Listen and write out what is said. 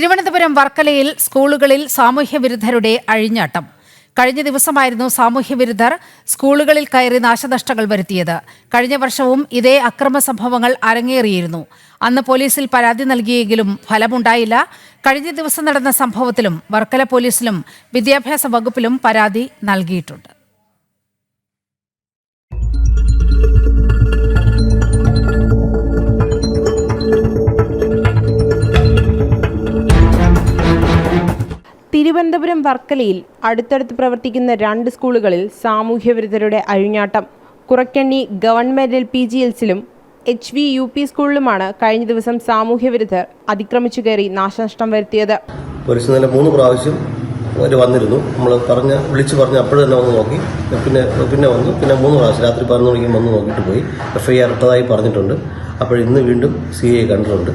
തിരുവനന്തപുരം വർക്കലയിൽ സ്കൂളുകളിൽ സാമൂഹ്യ വിരുദ്ധരുടെ അഴിഞ്ഞാട്ടം. കഴിഞ്ഞ ദിവസമായിരുന്നു സാമൂഹ്യ വിരുദ്ധർ സ്കൂളുകളിൽ കയറി നാശനഷ്ടങ്ങൾ വരുത്തിയത്. കഴിഞ്ഞ വർഷവും ഇതേ അക്രമ സംഭവങ്ങൾ അരങ്ങേറിയിരുന്നു. അന്ന് പോലീസിൽ പരാതി നൽകിയെങ്കിലും ഫലമുണ്ടായില്ല. കഴിഞ്ഞ ദിവസം നടന്ന സംഭവത്തിലും വർക്കല പോലീസിലും വിദ്യാഭ്യാസ വകുപ്പിലും പരാതി നൽകിയിട്ടുണ്ട്. തിരുവനന്തപുരം വർക്കലയിൽ അടുത്തടുത്ത് പ്രവർത്തിക്കുന്ന രണ്ട് സ്കൂളുകളിൽ സാമൂഹ്യവിരുദ്ധരുടെ അഴിഞ്ഞാട്ടം. Kurakkanni government L P G എൽസിലും H V U P സ്കൂളിലുമാണ് കഴിഞ്ഞ ദിവസം സാമൂഹ്യവിരുദ്ധർ അതിക്രമിച്ചു കയറി നാശനഷ്ടം വരുത്തിയത്. പോലീസ് മൂന്ന് പ്രാവശ്യം അവർ വന്നിരുന്നു. നമ്മൾ പറഞ്ഞ വിളിച്ച് പറഞ്ഞ അപ്പോഴും തന്നെ വന്ന് നോക്കി. പിന്നെ പിന്നെ വന്നു. പിന്നെ മൂന്ന് പ്രാവശ്യം രാത്രി പതിനൊന്ന് മണിക്കും വന്ന് നോക്കിയിട്ട് പോയി. എഫ് ഐ ആർ ഇട്ടതായി പറഞ്ഞിട്ടുണ്ട്. അപ്പോൾ ഇന്ന് വീണ്ടും സി ഐ കണ്ടിട്ടുണ്ട്.